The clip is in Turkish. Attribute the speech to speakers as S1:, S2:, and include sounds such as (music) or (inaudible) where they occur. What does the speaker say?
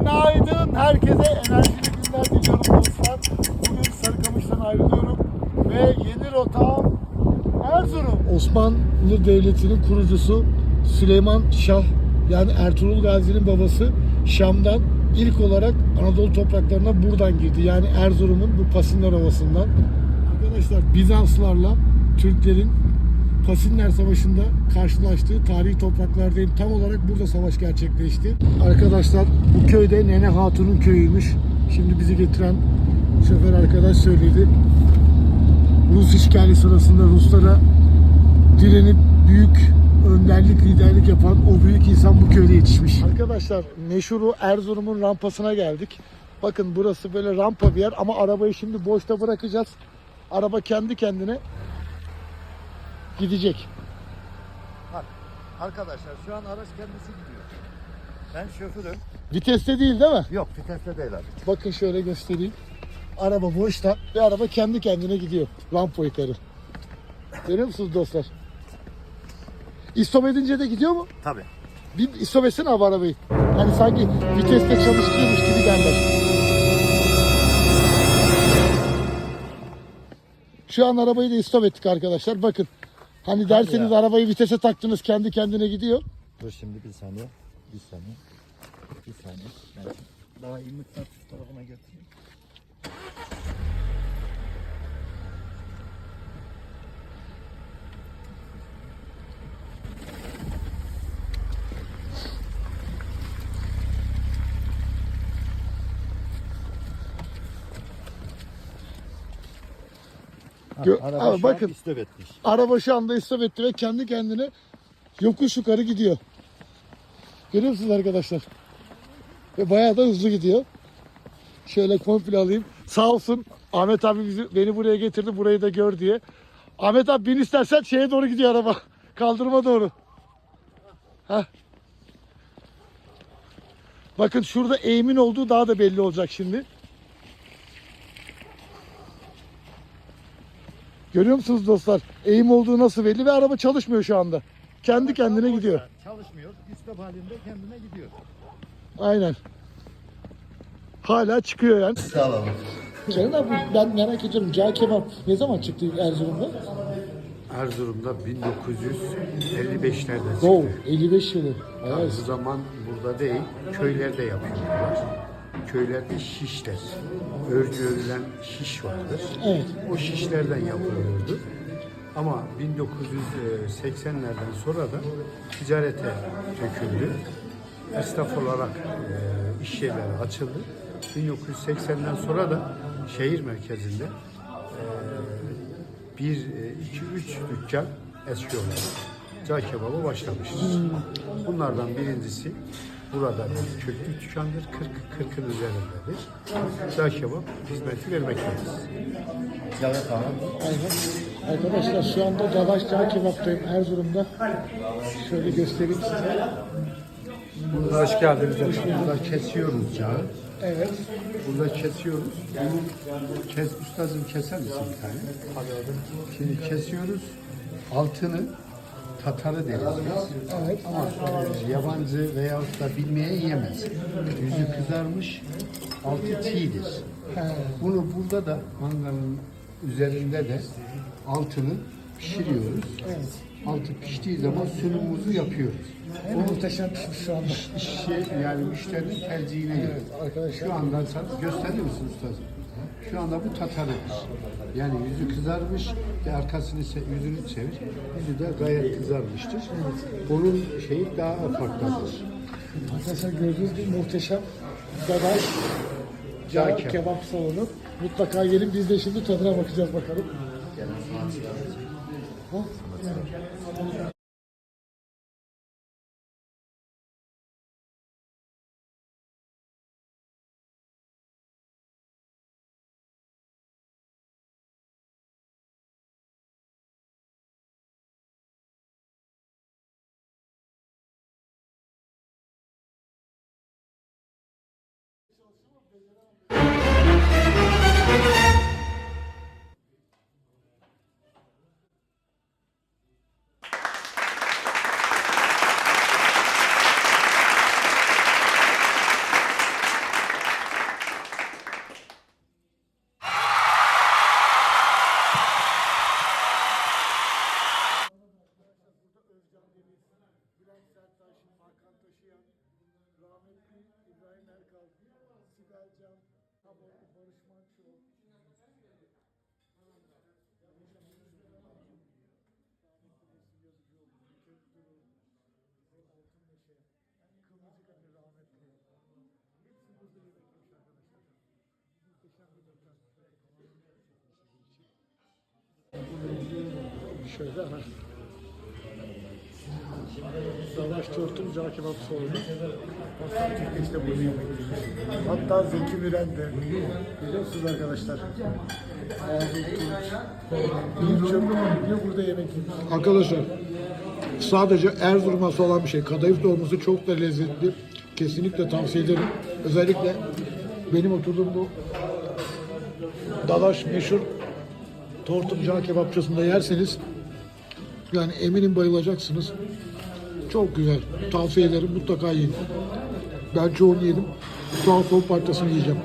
S1: Günaydın herkese enerjili günler diliyorum dostlar. Bugün Sarıkamış'tan ayrılıyorum ve yeni rotam Erzurum. Osmanlı Devleti'nin kurucusu Süleyman Şah yani Ertuğrul Gazi'nin babası Şam'dan ilk olarak Anadolu topraklarına buradan girdi. Yani Erzurum'un bu Pasinler Ovası'ndan. Arkadaşlar Bizanslarla Türklerin Pasinler Savaşı'nda karşılaştığı tarihi topraklardayım. Tam olarak burada savaş gerçekleşti. Arkadaşlar bu köyde Nene Hatun'un köyüymüş. Şimdi bizi getiren şoför arkadaş söyledi. Rus işgali sırasında Ruslara direnip büyük önderlik, liderlik yapan o büyük insan bu köyde yetişmiş. Arkadaşlar meşhuru Erzurum'un rampasına geldik. Bakın burası böyle rampa bir yer ama arabayı şimdi boşta bırakacağız. Araba kendi kendine gidecek.
S2: Bak arkadaşlar şu an araç kendisi gidiyor. Ben şoförüm.
S1: Viteste değil değil mi?
S2: Yok viteste değil abi.
S1: Bakın şöyle göstereyim. Araba boşta ve araba kendi kendine gidiyor. Rampa yukarı. Görüyor musunuz dostlar? İstop edince de gidiyor mu?
S2: Tabii.
S1: Bir istop etsene abi arabayı. Hani sanki viteste çalıştırıyormuş gibi derler. Şu an arabayı da istop ettik arkadaşlar. Bakın. Hani derseniz
S2: ya.
S1: arabayı vitese taktınız kendi kendine gidiyor.
S2: Dur şimdi bir saniye. Bir saniye. Bir saniye. Ben daha iyi mıknatıs tarafına getireyim.
S1: Gö-
S2: araba
S1: Abi
S2: şu
S1: bakın.
S2: an istop etmiş.
S1: Araba şu anda istop etti ve kendi kendine yokuş yukarı gidiyor. Görüyor musunuz arkadaşlar? Ve bayağı da hızlı gidiyor. Şöyle komple alayım. Sağ olsun Ahmet abi bizi, beni buraya getirdi burayı da gör diye. Ahmet abi bin istersen şeye doğru gidiyor araba. (laughs) Kaldırıma doğru. Heh. Bakın şurada eğimin olduğu daha da belli olacak şimdi. Görüyor musunuz dostlar? Eğim olduğu nasıl belli ve araba çalışmıyor şu anda. Kendi kendine gidiyor.
S2: Çalışmıyor. İstop halinde kendine gidiyor.
S1: Aynen. Hala çıkıyor yani.
S2: Sağ olun.
S1: Kenan abi ben merak ediyorum. Cağ kebap ne zaman çıktı Erzurum'da?
S3: Erzurum'da 1955'lerde çıktı.
S1: Go. 55 yılı.
S3: Yani
S1: Evet.
S3: Bu zaman burada değil, köylerde yapıyorlar. Köylerde şişler, örgü örülen şiş vardır.
S1: Evet.
S3: O şişlerden yapılıyordu. Ama 1980'lerden sonra da ticarete döküldü. Esnaf olarak e, iş yerleri açıldı. 1980'den sonra da şehir merkezinde e, bir, e, iki, üç dükkan eski olarak cağ kebabı başlamıştır. Bunlardan birincisi burada bir köklü dükkandır. 40 40'ın üzerindedir. Cağ kebap hizmeti vermektedir.
S2: Evet abi.
S1: Arkadaşlar şu anda Dadaş Cağ Kebap'tayım Erzurum'da. Şöyle göstereyim size.
S3: Hoş geldiniz efendim. Burada kesiyoruz cağı.
S1: Evet.
S3: Burada kesiyoruz. Bunu kes, ustacığım keser misin bir tane? Şimdi kesiyoruz. Altını tatarı deriz biz.
S1: Evet.
S3: Ama e, yabancı veyahut da bilmeye yemez. Yüzü kızarmış, altı çiğdir. Bunu burada da mangalın üzerinde de altını pişiriyoruz.
S1: Evet.
S3: Altı piştiği zaman sunumumuzu yapıyoruz.
S1: En muhteşem pişmiş şu anda.
S3: İşçi yani müşterinin tercihine göre.
S1: arkadaşlar.
S3: Şu anda sen gösterir misin ustacığım? Şu anda bu tatarıdır. Yani yüzü kızarmış ve arkasını yüzünü çevir. Yüzü de gayet kızarmıştır. Onun şeyi daha farklıdır.
S1: Arkadaşlar gördüğünüz gibi muhteşem Dadaş Cağ Kebap. salonu. Mutlaka gelin biz de şimdi tadına bakacağız bakalım. Ha?
S4: Ali rahmetli. Hepsi burada yemek yemiş arkadaşlar. Muhteşem bir mekan. Şöyle hemen. Savaş Çortum Cağ. Hatta işte bunu yemek. Hatta Zeki Müren de. Biliyorsunuz arkadaşlar. Ağzı Tunç. Birçok burada yemek yemiş.
S1: Arkadaşlar sadece Erzurum'a has olan bir şey. Kadayıf dolması çok da lezzetli. Kesinlikle tavsiye ederim. Özellikle benim oturduğum bu Dalaş meşhur Tortumcağ kebapçısında yerseniz yani eminim bayılacaksınız. Çok güzel. Tavsiye ederim. Mutlaka yiyin. Ben çoğunu yedim. Şu an son parçasını yiyeceğim.